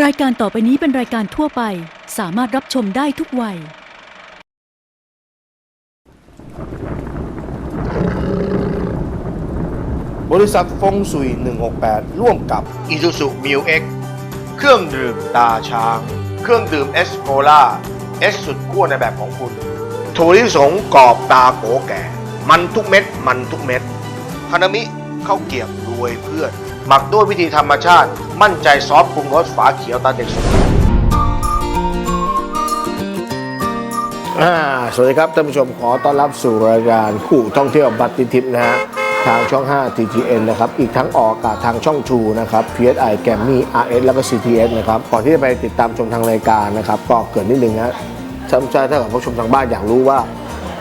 รายการต่อไปนี้เป็นรายการทั่วไป สามารถรับชมได้ทุกวัย บริษัทฟงสุย 168 ร่วมกับ i s u z u m i l X เครื่องดื่มตาช้าง เครื่องดื่มเอสโ l ล่าเอสสุดขั้วในแบบของคุณถั่วลิสงกรอบตาโกแก่ มันทุกเม็ด มันทุกเม็ดฮานามิข้าวเกียบรวยเพื่อน หมักด้วยวิธีธรรมชาติ มั่นใจซอสปรุงรสฝาเขียวตาเด็กสมบูรณ์อ่าสวัสดีครับท่านผู้ชมขอต้อนรับสู่รายการคู่ท่องเที่ยวบัตติทิพย์นะฮะทางช่อง 5 TGN นะครับ อีกทั้งออกอากาศทางช่อง True นะครับ PSI g a m m y RS แล้วก็ CTS นะครับ ก่อนที่จะไปติดตามชมทางรายการนะครับ ก็เกิดนิดนึงนะท่านผู้ชมถ้าเกิดผู้ชมทางบ้านอยากรู้ว่า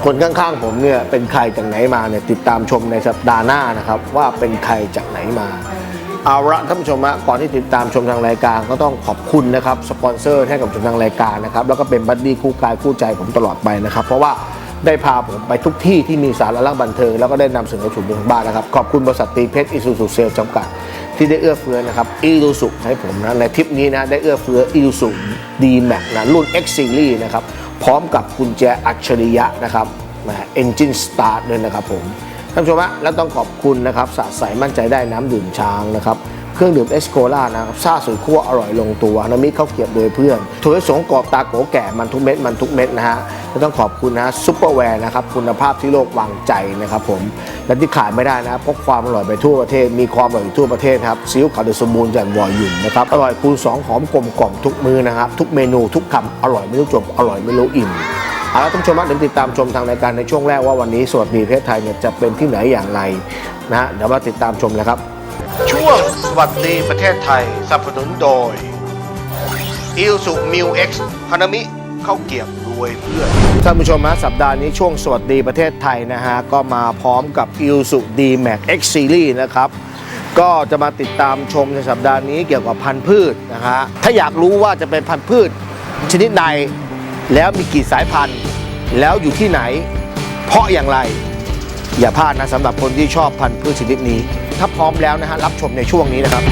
คนข้างๆผมเนี่ยเป็นใครจากไหนมาเนี่ยติดตามชมในสัปดาห์หน้านะครับ ว่าเป็นใครจากไหนมา เอาละท่านผู้ชมฮะก่อนที่ติดตามชมทางรายการก็ต้องขอบคุณนะครับสปอนเซอร์ให้กับชมทางรายการนะครับแล้วก็เป็นบัดดี้คู่กายคู่ใจผมตลอดไปนะครับ เพราะว่าได้พาผมไปทุกที่ที่มีสารละบันเทิงแล้วก็ได้นำเสนอสู่ทางบ้านนะครับ ขอบคุณบริษัทตีเพชรอิสุสุเซลจำกัด ที่ได้เอื้อเฟื้อนะครับอีลูสุให้ผมนะในทริปนี้นะได้เอื้อเฟื้ออีลูสุดีแม็กนะรุ่น X Series นะครับพร้อมกับกุญแจอัจฉริยะนะครับนะ Engine Start ด้วยนะครับผม ท่านผู้ชมฮะและต้องขอบคุณนะครับสะใสมั่นใจได้น้ำดื่มช้างนะครับเครื่องดื่มเอสโคล่านะครับซาสุดคั่วอร่อยลงตัวน้ำมิตรข้าวเกียบโดยเพื่อนถั่วสงกรอบตาโกแก่มันทุกเม็ดมันทุกเม็ดนะฮะและต้องขอบคุณนะซุปเปอร์แวร์นะครับคุณภาพที่โลกวางใจนะครับผมและที่ขาดไม่ได้นะพกความอร่อยไปทั่วประเทศมีความอร่อยทั่วประเทศครับซีอิ๊วขาวเดยสมบูรณ์จากวอยุ่นนะครับอร่อยคูณสองหอมกลมกล่อมทุกมือนะครับทุกเมนูทุกคำอร่อยไม่รู้จบอร่อยไม่รู้อิ่ม เอาละท่านผู้ชมครับเดี๋ยวติดตามชมทางรายการในช่วงแรกว่าวันนี้สวัสดีประเทศไทยเนี่ยจะเป็นที่ไหนอย่างไรนะฮะเดี๋ยวมาติดตามชมเลยครับ ช่วงสวัสดีประเทศไทยสนับสนุนโดยอิลสุมิวเอ็กซ์ฮานามิข้าวเกรียบรวยเพื่อนท่านผู้ชมฮะสัปดาห์นี้ช่วงสวัสดีประเทศไทยนะฮะ ก็มาพร้อมกับอิลสุดีแม็กเอ็กซ์ซีรีส์นะครับ ก็จะมาติดตามชมในสัปดาห์นี้เกี่ยวกับพันธุ์พืชนะฮะ ถ้าอยากรู้ว่าจะเป็นพันธุ์พืชชนิดใดแล้วมีกี่สายพันธุ์ แล้วอยู่ที่ไหน เพราะอย่างไร อย่าพลาดนะสำหรับคนที่ชอบพันธุ์พืชชนิดนี้ ถ้าพร้อมแล้วนะฮะรับชมในช่วงนี้นะครับ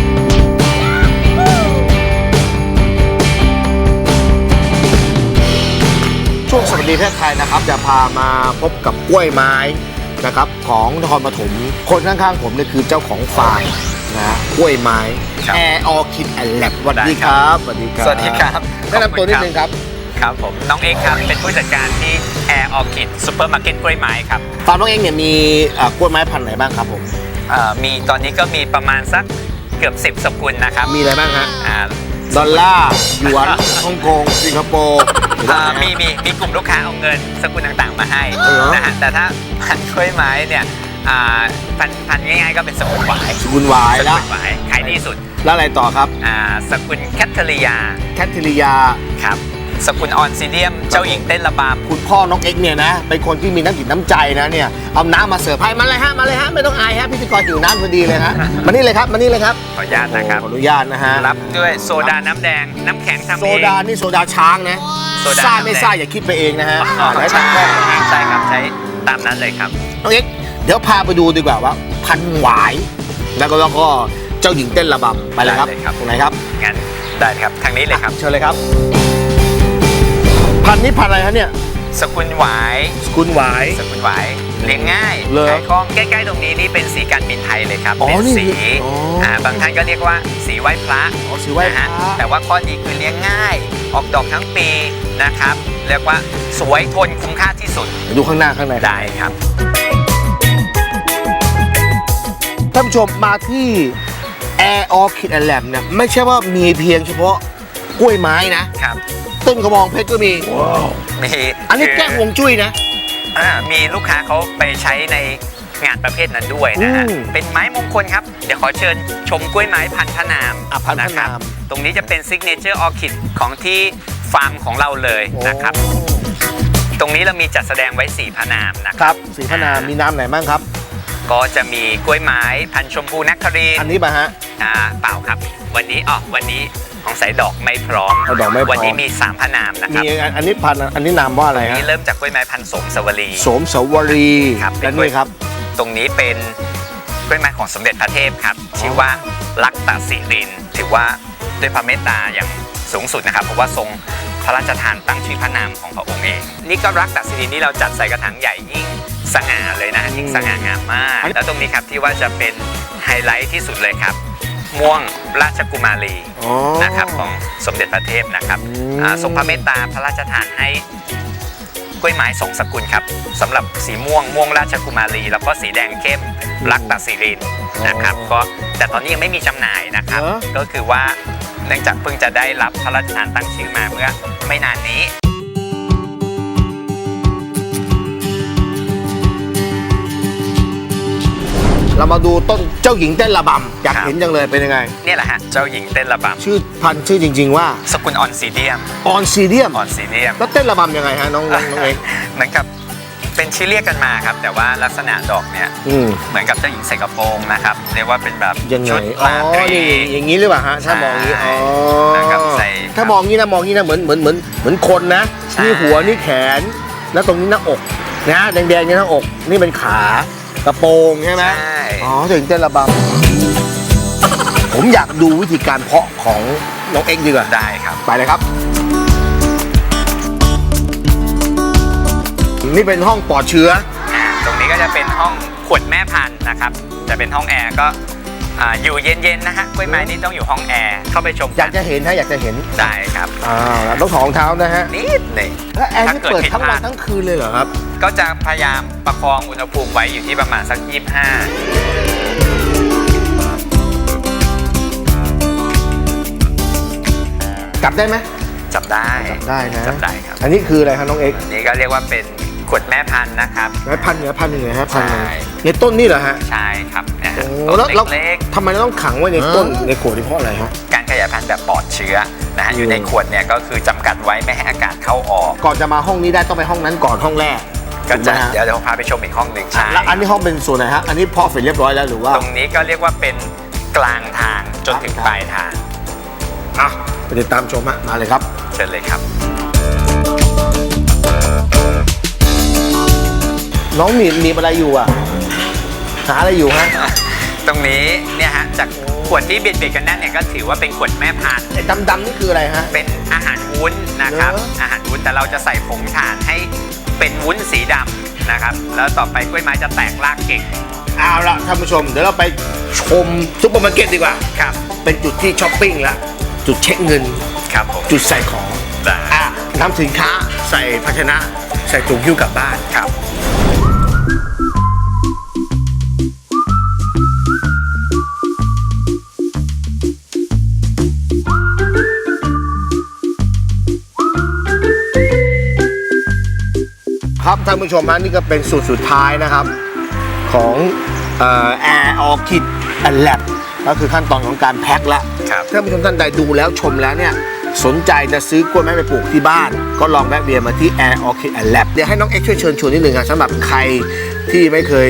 ช่วงสวัสดีประเทศไทยนะครับจะพามาพบกับกล้วยไม้นะครับของนครปฐมคนข้างๆผมเนี่ยคือเจ้าของฟาร์มนะฮะกล้วยไม้ครับแอร์ออคิดแอนด์แลบสวัสดีครับสวัสดีครับสวัสดีครับแนะนำตัวนิดนึงครับ ครับผมน้องเอ็กซ์ครับเป็นผู้จัดการที่ Air Orchid Supermarket กล้วยไม้ครับฟาร์มน้องเองเนี่ยมีเอ่อกล้วยไม้พันธุ์ไหนบ้างครับผมเอ่อมีตอนนี้ก็มีประมาณสักเกือบ 10 สกุลนะครับมีอะไรบ้างฮะอ่าดอลลาร์หยวนฮ่องกงสิงคโปร์หรือว่าอ่าไงฮะมีมีมีกลุ่มลูกค้าเอาเงินสกุลต่างๆมาให้เออนะฮะแต่ถ้าพันธุ์กล้วยไม้เนี่ยอ่าพันธุ์พันธุ์ง่ายๆก็เป็นสกุลหวายสกุลวายสละกุลหวายขายดีสุดแล้วอะไรต่อครับอ่าสกุลแคทเธอรียาแคทริยาครับ สกุลออนซิเดียม เจ้าหญิงเต้นระบำคุณพ่อน้องเอ็กซ์เนี่ยนะ เป็นคนที่มีน้ำจิตน้ำใจนะเนี่ย เอาน้ำมาเสิร์ฟให้มาเลยฮะ มาเลยฮะ ไม่ต้องอายฮะพิธีกรหิวน้ำพอดีเลยฮะ มานี่เลยครับ มานี่เลยครับ ขออนุญาตนะครับ ขออนุญาตนะฮะ รับด้วยโซดาน้ำแดง น้ำแข็งทำโซเองดา นี่โซดาช้างนะโซดาซ่าน้ำแดงไม่ซ่าอย่าคิดไปเองนะฮะอ๋อไหนใช่ตากล้องนะฮะใช่ครับใช้ตามนั้นเลยครับ น้องเอ็กซ์เดี๋ยวพาไปดูดีกว่าว่า พันหวาย แล้วก็แล้วก็เจ้าหญิงเต้นระบำไปเลยครับได้เลยครับตรงไหนครับงั้นได้ครับทางนี้เลยครับ เชิญเลยครับ พันนี้พันอะไรฮะเนี่ย สกุลหวายสกุลหวาย สกุลหวายเลี้ยงง่ายเหรอขายคล่องใกล้ๆตรงนี้นี่เป็นสีการบินไทยเลยครับ อ๋อเป็นนี่สีอ๋ออ่่าบางท่านก็เรียกว่าสีไหว้พระอ๋อสีไหว้พระนฮแต่ว่าข้อดีคือเลี้ยงง่าย ออกดอกทั้งปีนะครับ เรียกว่าสวยทนคุ้มค่าที่สุดเดี๋ยวดูข้างหน้าข้างใน ได้ครับ ท่านผู้ชมมาที่ Air Orchid and Lab เนี่ยไม่ใช่ว่ามีเพียงเฉพาะกล้วยไม้นะ ครับ ต้นกระบองเพชรก็มี มีอันนี้คืแก้ฮวงจุ้ยนะ อ่ามีลูกค้าเขาไปใช้ในงานประเภทนั้นด้วยนะฮะ อืมเป็นไม้มงคลครับ เดี๋ยวขอเชิญชมกล้วยไม้พันธุ์พระนามอะพันธุ์พระนาม คบตรงนี้จะเป็นซิกเนเจอร์ออคิดของที่ฟาร์มของเราเลยนะครับตรงนี้เรามีจัดแสดงไว้4พระนามนะคครับรับสีพระนามมีน้ำไหนบ้างครับ ก็จะมีกล้วยไม้พันธุ์ชมพูนักครีนอันนี้ป่ะฮะ อ่าเปล่าครับ วันนี้อ๋อวันนี้ ของสายดอกไม่พร้อม เอาดอกไม่พร้อม วันนี้มี 3พระนามนะคมีรับอันนี้พันธุ์อันนี้นามว่าอะไรอันฮะนี้เริ่มจากกล้วยไม้พันธุ์สมสวรี โสมสวรีครับเป็น และกล้วยนี่ครับ ตรงนี้เป็นกล้วยไม้ของสมเด็จพระเทพครับ ชื่อว่าลักตะสิริน ถือว่าด้วยพระเมตตาอย่างสูงสุดนะครับ เพราะว่าทรงพระราชทานตั้งชื่อพระนามของพระองค์เอง นี่ก็รักตัดสิรินี่เราจัดใส่กระถางใหญ่ยิ่งสง่าเลยนะยิ่งสง่างามมาก แล้วตรงนี้ครับที่ว่าจะเป็นไฮไลท์ที่สุดเลยครับ ม่วงราชกุมารีอ๋อ นะครับของสมเด็จพระเทพนะครับอืม อ่าทรงพระเมตตาพระราชทานให้กล้วยไม้สองสกุลครับสำหรับสีม่วงม่วงราชกุมารี แล้วก็สีแดงเข้มรักตัดสิรินนะครับก็แต่ตอนนี้ยังไม่มีจำหน่ายนะครับเหรอก็คือว่าเนื่องจากเพิ่งจะได้รับพระราชทานตั้งชื่อมาเมื่อไม่นานนี้ เรามาดูต้นเจ้าหญิงเต้นระบำอยากครับเห็นจังเลยเป็นยังไง เนี่ยแหละฮะ เจ้าหญิงเต้นระบชื่อพันธุ์ชื่อจริง ๆ ว่าำสกุลออนซีเดียมออนซีเดียมออนซีเดียม แล้วเต้นระบำยังไงฮะน้องน้องน้องเอกเหมือนกับเป็นชื่อเรียกกันมาครับ แต่ว่าลักษณะดอกเนี่ยอืมเหมือนกับเจ้าหญิงใส่กระโปรงนะครับเรียกว่าเป็นแบบยังไงชุดอ๋อราตรี นี่อย่างนี้หรือเปล่าฮะถ้ามองอย่างนี้ใช่อ๋อนะครับใส่ถ้ามองอย่างนี้นะมองอย่างนี้นะเหมือนเหมือนเหมือนเหมือนคนนะใช่ นี่หัวนี่แขน แล้วตรงนี้หน้าอกนะแดงๆนี่หน้าอกนี่เป็นขาก ระโปรงใช่ไหมใช่ อ๋อถึงเต้นระบำผมอยากดูวิธีการเพาะของน้องเอ็กซ์ดีกว่าได้ครับ ไปเลยครับ นี่เป็นห้องปลอดเชื้อ อ่าตรงนี้ก็จะเป็นห้องขวดแม่พันธุ์นะครับ จะเป็นห้องแอร์ก็ อ่าอยู่เย็นๆนะฮะกล้วยไม้นี่ต้องอยู่ห้องแอร์เข้าไปชมอยากจะเห็นฮะอยากจะเห็นได้ครับอ่าต้องถอดรองเท้านะฮะนิดหนึ่งแล้วแอร์นี่ถ้าเกิดเปิดผิดทั้งพวัลานดทั้งคืนเลยเหรอครับ ก็จะพยายามประคองอุณหภูมิไว้อยู่ที่ประมาณสัก 25กลับได้ไหมจับได้ได้นะจับได้ครับ อันนี้คืออะไรครับน้องเอ็กซ์อันนี้ก็เรียกว่าเป็น ขวดแม่พันธุ์นะครับร้อยพันเหนือพันหนึ่งฮะพันหนึ่งใช่ในต้นนี่เหรอฮะใช่ครับนะฮะโอ้แล้วแล้วเล็กทำไมเราต้องขังไว้ในต้นในขวดนี่เพราะอะไรฮะๆการขยายพันธุ์แบบปลอดเชื้อนะฮะอยู่ในขวดเนี่ยก็คือจำกัดไว้ไม่ให้อากาศเข้าออก ก่อนจะมาห้องนี้ได้ต้องไปห้องนั้นก่อนห้องแรกก็จะถูไหมฮเดี๋ยวเดี๋ยวพาไปชมอีกห้องหนึ่งใช่แล้วอันนี้ห้องเป็นส่วนไหนฮะอันนี้เพาะเสร็จเรียบร้อยแล้วหรือว่าตรงนี้ก็เรียกว่าเป็นกลางทางจนถึงปลายทางอะไปติดตามชมฮะมาเลยครับ เชิญเลยครับ น้องหนีบหนีบอะไรอยู่อะ หาอะไรอยู่ฮะตรงนี้เนี่ยฮะจากขวดที่เบียดเบียดกันแน่นเนี่ยก็ถือว่าเป็นขวดแม่พันธุ์ไอ้ดำๆนี่คืออะไรฮะ เป็นอาหารวุ้นนะครับ เหรออาหารวุ้นแต่เราจะใส่ผงถ่านให้เป็นวุ้นสีดำนะครับ แล้วต่อไปกล้วยไม้จะแตกรากเก่งเอาละท่านผู้ชม เดี๋ยวเราไปชมซุปเปอร์มาร์เก็ตดีกว่า ครับเป็นจุดที่ช้อปปิ้งละจุดเช็คเงิน ครับผมจุดใส่ของ ได้อะนำสินค้าใส่ภาชนะ ใส่ถุงหิ้วกลับบ้าน ครับ ท่านผู้ชมฮะนี่ก็เป็นสูตรสุดท้ายนะครับ ของแอร์ออคิดแอนแลบก็คือขั้นตอนของการแพ็คละครับท่านผู้ชมท่านใดดูแล้วชมแล้วเนี่ยสนใจจะซื้อกล้วยไม้ไปปลูกที่บ้าน ก็ลองแวะเวียนมาที่ Air Orchid and Lab เดี๋ยวให้น้องเอ็กซ์ช่วยเชิญชวนนิดนึงครับสำหรับใครที่ไม่เคย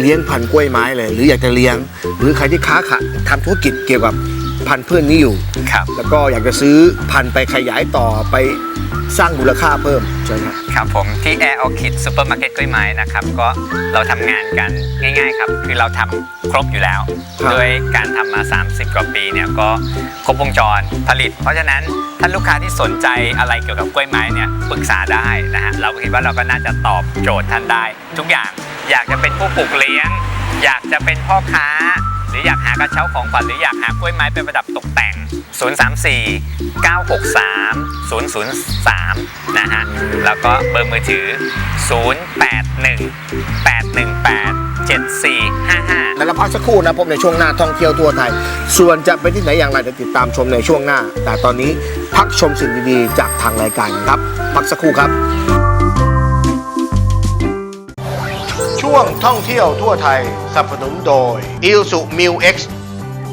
เลี้ยงพันธุ์กล้วยไม้เลย หรืออยากจะเลี้ยง หรือใครที่ค้าขายทำธุรกิจเกี่ยวกับพันธุ์พืชนี้อยู่ครับแล้วก็อยากจะซื้อพันธุ์ไปขยายต่อไป สร้างมูลค่าเพิ่มเชิญครับครับผมที่ Air Orchid Supermarket กล้วยไม้นะครับ ก็เราทำงานกันง่าย ๆ ครับ คือเราทำครบอยู่แล้วครับโดยการทำมา 30 กว่าปีเนี่ยก็ครบวงจรผลิต เพราะฉะนั้นท่านลูกค้าที่สนใจอะไรเกี่ยวกับกล้วยไม้เนี่ยปรึกษาได้นะฮะเราก็คิดว่าเราก็น่าจะตอบโจทย์ท่านได้ ทุกอย่างอยากจะเป็นผู้ปลูกเลี้ยง อยากจะเป็นพ่อค้า หรืออยากหากระเช้าของขวัญหรืออยากหากล้วยไม้เป็นประดับตกแต่ง 034 963 003 นะฮะ แล้วก็เบอร์มือถือ 081 818 7455 แล้วเราพักสักครู่นะพบในช่วงหน้าท่องเที่ยวทั่วไทย ส่วนจะไปที่ไหนอย่างไรจะติดตามชมในช่วงหน้า แต่ตอนนี้พักชมสิ่งดีๆ จากทางรายการครับ พักสักครู่ครับ ช่วงท่องเที่ยวทั่วไทยสนับสนุนโดย i l s u m i l X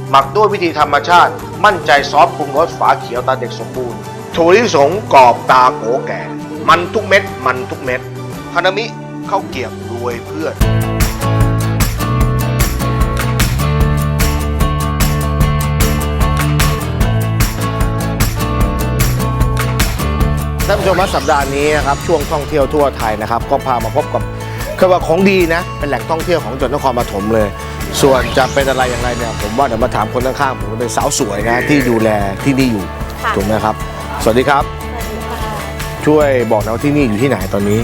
หมักด้วยวิธีธรรมชาติ มั่นใจซอสปรุงรสฝาเขียวตาเด็กสมบูรณ์ถั่วลิสงกรอบตาโกแก่ มันทุกเม็ด มันทุกเม็ดฮานามิข้าวเกียบรวยเพื่อนท่านผู้ชมครับสัปดาห์นี้นะครับช่วงท่องเที่ยวทั่วไทยนะครับ ก็พามาพบกับคือว่าของดีนะ เป็นแหล่งท่องเที่ยวของจังหวัดนครปฐมเลย ส่วนจะเป็นอะไรอย่างไรเนี่ยผมว่าเดี๋ยวมาถามคนข้างๆผมเป็นสาวสวยนะที่ดูแลที่นี่อยู่ค่ะ ถูกไหมครับ สวัสดีครับ ช่วยบอกหนะว่าที่นี่อยู่ที่ไหนตอนนี้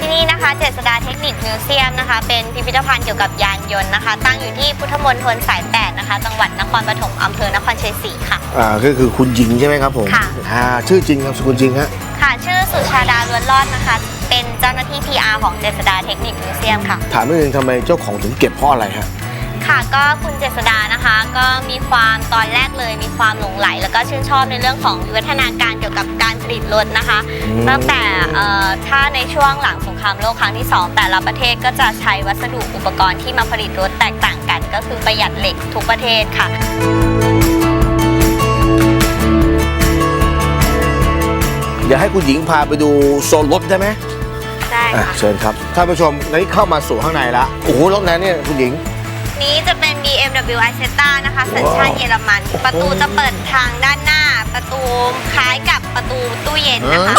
ที่นี่นะคะ เจษดาเทคนิคมิวเซียมนะคะ เป็นพิพิธภัณฑ์เกี่ยวกับยานยนต์นะคะ ตั้งอยู่ที่พุทธมณฑลสาย8นะคะ จังหวัดนครปฐมอำเภอนครชัยศรีค่ะ อ่าก็คือคุณหญิงใช่ไหมครับผมค่ะ อ่าชื่อจริงครับสกุลจริงฮะ ค่ะ ชื่อสุชาดาล้วนรอดนะคะ เป็นเจ้าหน้าที่ PR ของเจษดาเทคนิคมิวเซียมค่ะ ถามนิดนึงทำไมเจ้าของถึงเก็บเพราะอะไรฮะ ค่ะก็คุณเจษดานะคะ ก็มีความตอนแรกเลย มีความหลงไหล แล้วก็ชื่นชอบในเรื่องของวิวัฒนาการเกี่ยวกับการผลิตรถนะคะอืมตั้งแต่เอ่อถ้าในช่วงหลังสงครามโลกครั้งที่ 2 แต่ละประเทศก็จะใช้วัสดุอุปกรณ์ที่มาผลิตรถแตกต่างกัน ก็คือประหยัดเหล็กทุกประเทศค่ะอยากให้คุณหญิงพาไปดูโซนรถได้ไหมได้อะค่ะ เชิญครับท่านผู้ชมตอนนี้เข้ามาสู่ข้างในละโอ้โหรถนั้นเนี่ยคุณหญิง นี้จะเป็น BMW i z e t a นะคะ สัญชาติเยอรมัน ประตูจะเปิดทางด้านหน้า ประตูคล้ายกับประตูตู้เย็นนะคะ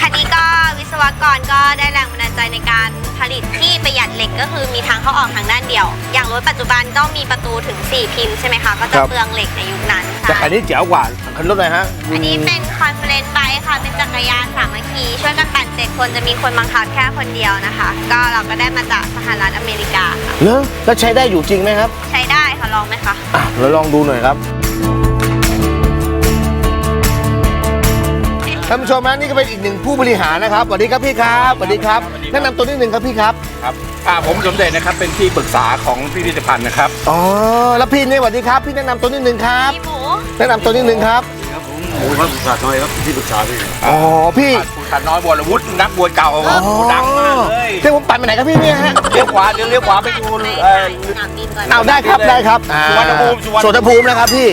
คันนี้ก็วิศวกรก็ได้แรงบันดาลใจในการผ ลิตที่ประหยัดเหล็กก็คือมีทางเข้าออกทางด้านเดียว อย่างรถปัจจุบันต้องมีประตูถึง 4 พิมพ์ใช่ไหมคะ ก็คจะรับเปลืองเหล็กในยุคนั้นแต่ค่ะคันนี้เจ๋วกว่าคันรถอะไรฮะอันนี้เป็นคอนเฟลเลนต์ไบค่ะ เป็นจักรยานสามัคคีช่วยกันปั่นเจ็ดคนจะมีคนบังคับแค่คนเดียวนะคะ ก็เราก็ได้มาจากสหรัฐอเมริกาค่ะ เนอะแล้วใช้ได้อยู่จริงไหมครับ ใช้ได้ค่ะลองไหมคะ อะเราลองดูหน่อยครับ ท่านผู้ชมนะนี่ก็เป็นอีกหนึ่งผู้บริหารนะครับสวัสดีครับพี่ครับสวัสดีครับสวัสดีครับ แนะนำตัวนิดนึงครับพี่ครับครับอ่าผมสมเด็จนะครับเป็นที่ปรึกษาของพิพิธภัณฑ์นะครับอ๋อแล้วพี่เนี่ยสวัสดีครับ พี่แนะนำตัวนิดนึงครับ มีหมูแนะนำตัวนิดนึงครับครับผมหมูครับปรึกษาน้อยครับที่ปรึกษาพี่อ๋อพี่ผู้ขันน้อยวรวุฒินักบวชเก่าอ๋อดังมากเลยเดี๋ยวผมปั่นไปไหนครับพี่เนี่ยฮะเลี้ยวขวาเดี๋ยวเลี้ยวขวาไปดูไปเอ่อสนามบินก่อนเอาได้ครับได้ครับอ่าสุวรรณภูมิสุวรรณสุวรรณภูมินะครับพี่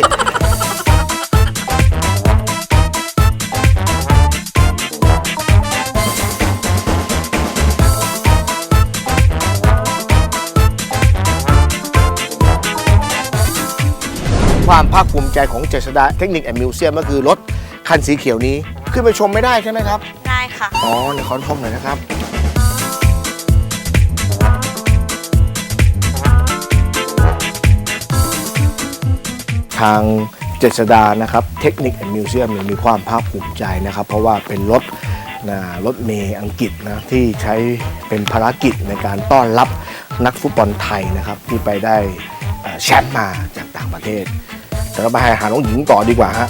ความภาคภูมิใจของเจษดาเทคนิคแอนด์มิวเซียมก็คือรถคันสีเขียวนี้ ขึ้นไปชมไม่ได้ใช่ไหมครับ ได้ค่ะ อ๋อเดี๋ยวขอชมหน่อยนะครับ ทางเจษดานะครับเทคนิคแอนด์มิวเซียมมีความภาคภูมิใจนะครับ เพราะว่าเป็นรถนะรถเมย์อังกฤษนะที่ใช้เป็นภารกิจในการต้อนรับนักฟุตบอลไทยนะครับที่ไปได้เอ่อแชมป์มาจากต่างประเทศ แต่เราไปหาน้องหญิงต่อดีกว่าฮะ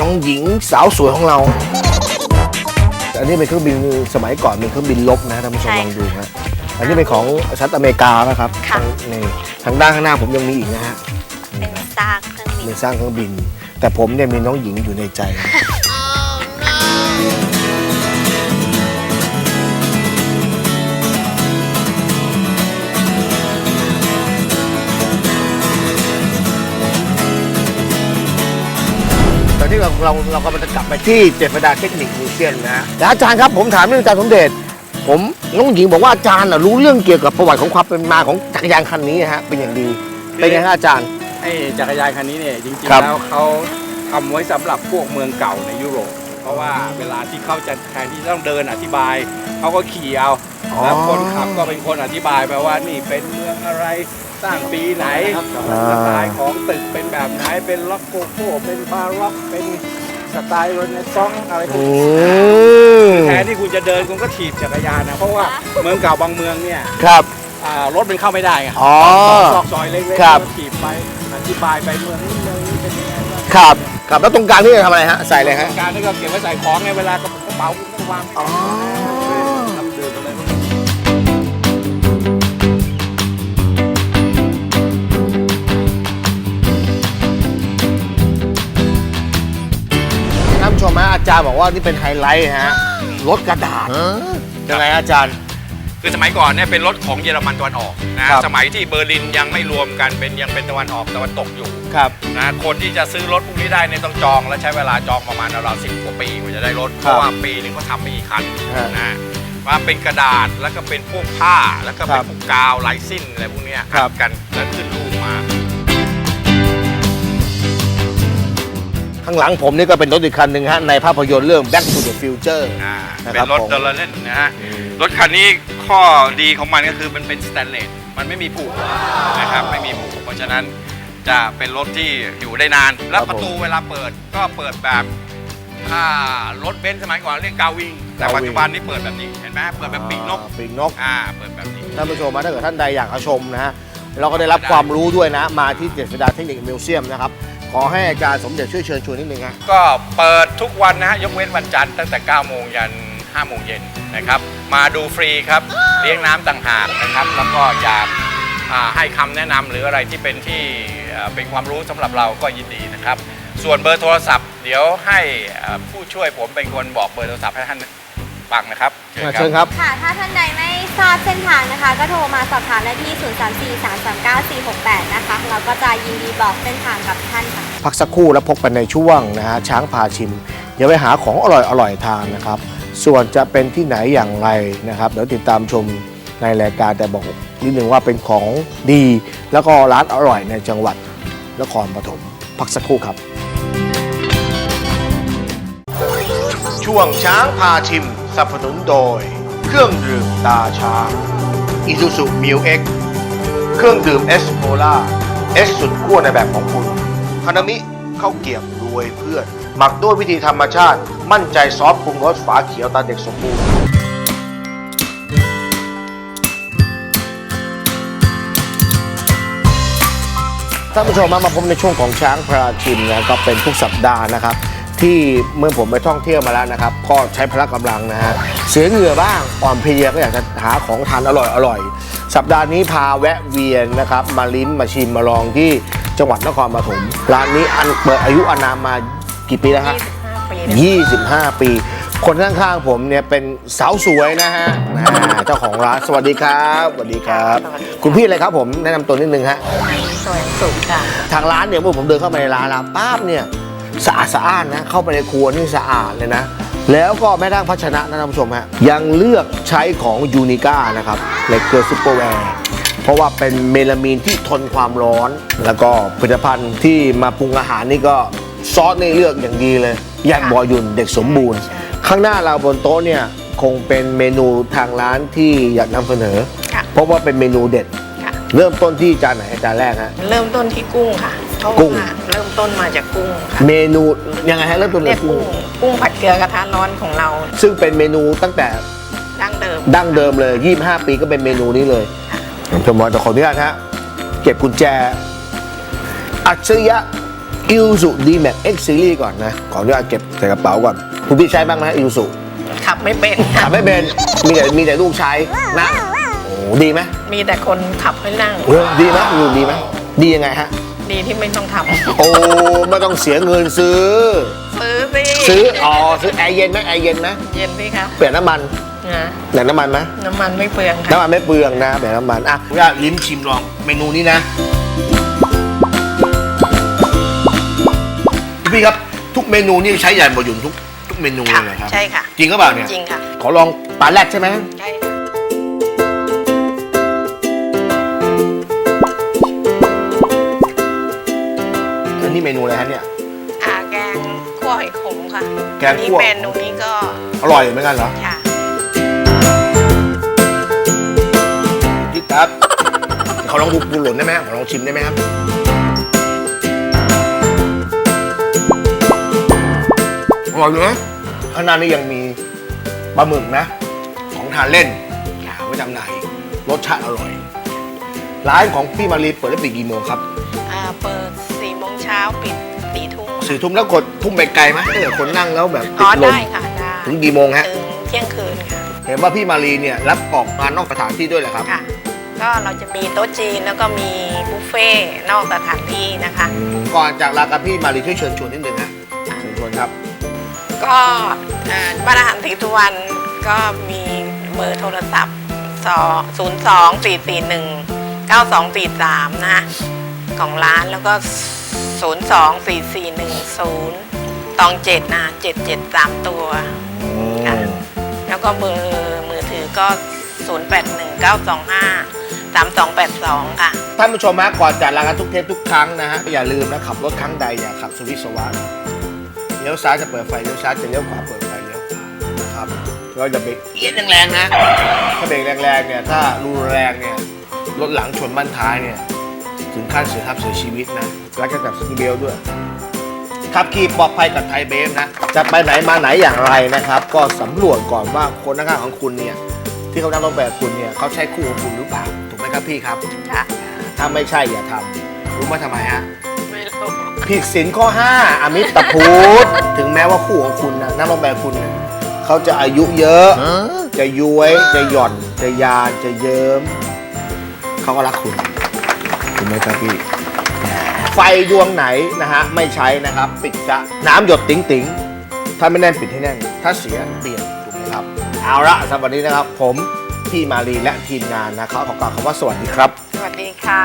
น้องหญิงสาวสวยของเราอันนี้เป็นเครื่องบินสมัยก่อนเป็นเครื่องบินลบนะท่านผู้ชมใช่ลองดูฮะอันนี้เป็นของสหรัฐอเมริกานะครับค่ะทางนี่ทางด้านข้างหน้าผมยังมีอีกนะฮะเป็นซากเครื่องบินมีสร้างเครื่องบิน แต่ผมเนี่ยมีน้องหญิงอยู่ในใจ อนที่เราเราเรากำลังจะกลับไปที่เจษฎาเทคนิคมิวเซียมนะฮะแล้วอาจารย์ครับผมถามเรื่องอาจารย์สมเด็จ ผมน้องหญิงบอกว่าอาจารย์น่ะรู้เรื่องเกี่ยวกับประวัติของความเป็นมาของจักรยานคันนี้ฮะเป็นอย่างดีเป็นไงฮะอาจารย์ ไอ้จักรยานคันนี้เนี่ยจริงครัๆบ แล้วเขาทำไว้สำหรับพวกเมืองเก่าในยุโรป เพราะว่าเวลาที่เขาจะแทนที่ต้องเดินอธิบายเขาก็ขี่เอา แล้วคนขับก็เป็นคนอธิบายไปว่านี่เป็นเมืองอะไร สร้างปีไหนสไตล์ของตึกเป็นแบบไหน เป็นล็อกโกโก้เป็นบาร็อก เป็นสไตล์เรเนซองส์อะไรพวกอืนี้มแทนที่คุณจะเดินคุณก็ถีบจักรยานนะ เพราะว่าเมืองเก่าบางเมืองเนี่ยครับ อ่ารถมันเข้าไม่ได้ไงอ๋อซอกซอยเล็กๆครับ ก็ถีบไปอธิบายไปเมืองนี้เมืองนี้เป็นยังไงบ้าง ครับ ครับ แล้วตรงกลางนี่จะทำอะไรฮะ ใส่เลยฮะ การที่ก็เก็บไว้ใส่ของไงเวลากระเป๋าคุณต้องวางอ๋อ ผู้ชมฮะอาจารย์บอกว่านี่เป็นไฮไลท์ฮะรถกระดาษยังไงฮะอาจารย์ คือสมัยก่อนเนี่ยเป็นรถของเยอรมันตะวันออกนะครับสมัยที่เบอร์ลินยังไม่รวมกันเป็นยังเป็นตะวันออกตะวันตกอยู่ครับนะคนที่จะซื้อรถพวกนี้ได้เนี่ยต้องจองและใช้เวลาจองประมาณราวๆสิบกว่าปีกว่าจะได้รถเพครับราะว่าปีหนึงเขาทำไม่กี่คันฮะนะว่าเป็นกระดาษแล้วก็เป็นพวกผ้าแล้วก็เป็ครันบพวกกาวลายสิ้นอะไรพวกเนี้ยครับกันแล้วขึ้นรูปมา ข้างหลังผมนี่ก็เป็นรถอีกคันหนึ่งฮะในภาพยนตร์เรื่อง Back to the Future อ่านะเป็ครับนรถผม เดลเล่นนะฮะ รถคันนี้ข้อดีของมันก็คือมันเป็นสแตนเลส มันไม่มีผุนะครับ ไม่มีผุเพราะฉะนั้นจะเป็นรถที่อยู่ได้นาน แล้วประตูเวลาเปิดก็เปิดแบบถ้ารถเบนซ์สมัยก่อนเรียกกาวิง แต่ปัจจุบันนี่เปิดแบบนี้ เห็นไหมเปิดแบบปีกนก อ่าปีกนก อ่า เปิดแบบนี้ ท่านผู้ชมมาถ้าเกิดท่านใดอยากเข้าชมนะฮะเราก็ได้รับความรู้ด้วยนะ มาที่เจษฎาเทคนิคมิวเซียมนะครับ ขอให้อาจารย์สมเด็จช่วยเชิญชวนนิดนึงฮะก็เปิดทุกวันนะฮะยกเว้นวันจันทร์ตั้งแต่ 9 โมงยัน 5 โมงเย็นนะครับ มาดูฟรีครับ เลี้ยงน้ำต่างหากนะครับ แล้วก็อยากอ่าให้คำแนะนำหรืออะไรที่เป็นที่อ่าเป็นความรู้สำหรับเราก็ยินดีนะครับ ส่วนเบอร์โทรศัพท์ เดี๋ยวให้อ่าผู้ช่วยผมเป็นคนบอกเบอร์โทรศัพท์ให้ท่าน ฟังนะครับเชิญครับค่ะ ถ้าท่านใดไม่ทราบเส้นทางนะคะ ก็โทรมาสอบถามได้ที่ 034-339-468 นะคะ เราก็จะยินดีบอกเส้นทางกับท่านค่ะ พักสักครู่แล้วพบกันในช่วงนะฮะช้างพาชิม เดี๋ยวไปหาของอร่อยอร่อยทานนะครับ ส่วนจะเป็นที่ไหนอย่างไรนะครับ เดี๋ยวติดตามชมในรายการแต่บอกนิดนึงว่าเป็นของดี แล้วก็ร้านอร่อยในจังหวัดนครปฐมพักสักครู่ครับ ช่วงช้างพาชิม สนับสนุนโดย เครื่องดื่มตาช้างอิซูซุมิวเอ็กเครื่องดื่มเอสโ l ล่าเอสสุดขั้วในแบบของคุณฮานามิข้าวเกรียบรวยเพื่อน หมักด้วยวิธีธรรมชาติ มั่นใจซอสปรุงรสฝาเขียวตาเด็กสมบูรณ์ท่านผู้ชมมามาพบในช่วงของช้างพราชิมนะก็เป็นทุกสัปดาห์นะครับ ที่เมื่อผมไปท่องเที่ยวมาแล้วนะครับ ก็ใช้พละกำลังนะฮะเสียเหงื่อบ้างอ่อนเพลียก็อยากจะหาของทานอร่อยอร่อยสัปดาห์นี้พาแวะเวียนนะครับ มาลิ้มมาชิมมาลองที่จังหวัดนครปฐมร้านนี้อันเปิดอายุอานามมากี่ปีแล้วฮะ25 ปี คนข้างๆผมเนี่ยเป็นสาวสวยนะฮะอ่าเจ้าของร้านสวัสดีครับสวัสดีครับ คุณพี่อะไรครับผมแนะนำตัวนิดนึงฮะสวยสุขค่ะทางร้านเนี่ยเมื่อผมเดินเข้าไปในร้านแล้วป้าบเนี่ย สะอาดสะอ้านนะ เข้าไปในครัวนี่สะอาดเลยนะ แล้วก็แม้ทั้งภาชนะนะท่านผู้ชมฮะยังเลือกใช้ของยูนิก้านะครับเหล็กเกลือซูเปอร์แวร์เพราะว่าเป็นเมลามีนที่ทนความร้อน แล้วก็ผลิตภัณฑ์ที่มาปรุงอาหารนี่ก็ซอสนี่เลือกอย่างดีเลยแยกบอยุนเด็กสมบูรณ์ ข้างหน้าเราบนโต๊ะเนี่ยคงเป็นเมนูทางร้านที่อยากนำเสนอค่ะเพราะว่าเป็นเมนูเด็ดค่ะ เริ่มต้นที่จานไหนจานแรกฮะ เริ่มต้นที่กุ้งค่ะเพราะกุ้ง ว่าเริ่มต้นมาจากกุ้งค่ะเมนูยังไงฮะเริ่มต้นเรีเลยยกกุ้กุ้งงกุ้งผัดเกลือกระทะร้อนของเราซึ่งเป็นเมนูตั้งแต่ดั้งเดิม ดั้งเดิมเลย 25 ปีก็เป็นเมนูนี้เลยผมจะบอกแต่ขออนุญาตฮะเก็บกุญแจ อัจฉริยะอิลสุดีแม็กเอ็กซีรีก่อนนะ ขออนุญาตเก็บใส่กระเป๋าก่อนคุณพี่ใช้บ้างไหมอิลสุ ขับไม่เป็นขับไม่เป็นมีแต่มีแต่ลูกใช้นั่งโอ้ ดีไหมมีแต่คนขับให้นั่ง เออดีไหมอิลสุดีไหมดียังไงฮะ ดีที่ไม่ต้องทโอ้ไม่ต้องเสียเงินซื้อำซื้อสิซื้ออ๋อซื้อแอร์เย็นไหมแอร์เย็นไหมเย็นสิครับเปลี่ยนน้ำมันนะเปลี่ยนน้ำมันไหมน้ำมันไม่เปลืองค่ะน้ำมันไม่เปลืองนะแบบน้ำมันอะอยากลิ้มชิมลองเมนูนี้นะพี่ครับทุกเมนูนี่ใช้ใหญ่บหยุนทุกทุกเมนูเลค่ะยเหรอครับใช่ค่ะจริงก็เปล่าเนี่ยจริงค่ะขอลองปลาแรดใช่ไหมใช่ นนี้เมนูอะไรฮะเนี่ย อ่าแกงคั่วหอยขมค่ะแกงคั่ว อันนี้เมนูนี้ก็อร่อยเหมือนกันเหรอค่ะ พี่ครับขอลองดูปูหล่นได้ไหมขอลองชิมได้ไหมครับอร่อยอยู่นะข้างหน้านี่ยังมีปลาหมึกนะ ของทานเล่นหาไว้จำหน่ายรสชาติอร่อย ร้านของพี่มารีเปิดได้ปิดกี่โมงครับ สี่ทุ่มสี่ทุ่มแล้วกดทุ่มไปไกลไหมถ้าเกิดคนนั่งแล้วแบบติอ๋อดลมได้ค่ะได้ถึงกี่โมงฮะถึงเที่ยงคืนค่ะเห็นว่าพี่มารีเนี่ยรับออกงานนอกสถานที่ด้วยเหรอครับ ค่ะ ก็เราจะมีโต๊ะจีนแล้วก็มีบุฟเฟ่ต์นอกสถานที่นะคะ ก่อนจากลากับพี่มารีช่วยเชิญชวนนิดนึงฮะเชิญชวนครับ ก็อ่าบ้านอาหารศรีสุวรรณก็มีเบอร์โทรศัพท์ 0 2 4 4 1 9 2 4 3 นะ ของร้านแล้วก็ 0 2 4 4 1 0 ตอง7นะ77 3ตัวค่ะแล้วก็เบอร์มือถือก็ 0 8 1 9 2 5 3 2 8 2 ค่ะ ท่านผู้ชมฮะก่อนจากลากันทุกเทปทุกครั้งนะฮะอย่าลืมนะขับรถครั้งใดอย่าขับสวิสวะลี้ยวซ้ายจะเปิดไฟเลี้ยวซ้ายจะเลี้ยวขวาเปิดไฟเลี้ยวขวานะครับเราจะเบรกเอียดแรงๆนะถ้าเบรกแรงๆเนี่ยถ้ารุนแรงเนี่ยรถหลังชนบ้านท้ายเนี่ย ถึงขั้นเสียทับเสียชีวิตนะแล้วก็จับสกีเบลด้วยขับขี่ปลอดภัยกับไทยเบฟนะ จะไปไหนมาไหนอย่างไรนะครับ ก็สำรวจก่อนว่าคนข้างๆของคุณเนี่ย ที่เขานั่งรถแบบคุณเนี่ยเขาใช่คู่ของคุณหรือเปล่า ถูกไหมครับพี่ครับ ค่ะ ถ้าไม่ใช่อย่าทำรู้ไหมทำไมฮะ ไม่รู้ผิดศีลข้อ 5 อมิตรพูดถึงแม้ว่าคู่ของคุณนะนั่งรถแบบคุณเนี่ยเขาจะอายุเยอะ จะย้วย จะหย่อน จะยาน จะเยิ้ม เขาก็รักคุณ ถูกไหมครับพี่ ไฟดวงไหนนะฮะไม่ใช้นะครับปิดจะน้ำหยดติ๋งติ๋งๆถ้าไม่แน่นปิดให้แน่น ถ้าเสียเปลี่ยนถูกไหมครับ เอาละสำหรับวันนี้นะครับ ผมพี่มารีและทีมงานนะครับขอกล่าวคำว่าสวัสดีครับ สวัสดีค่ะ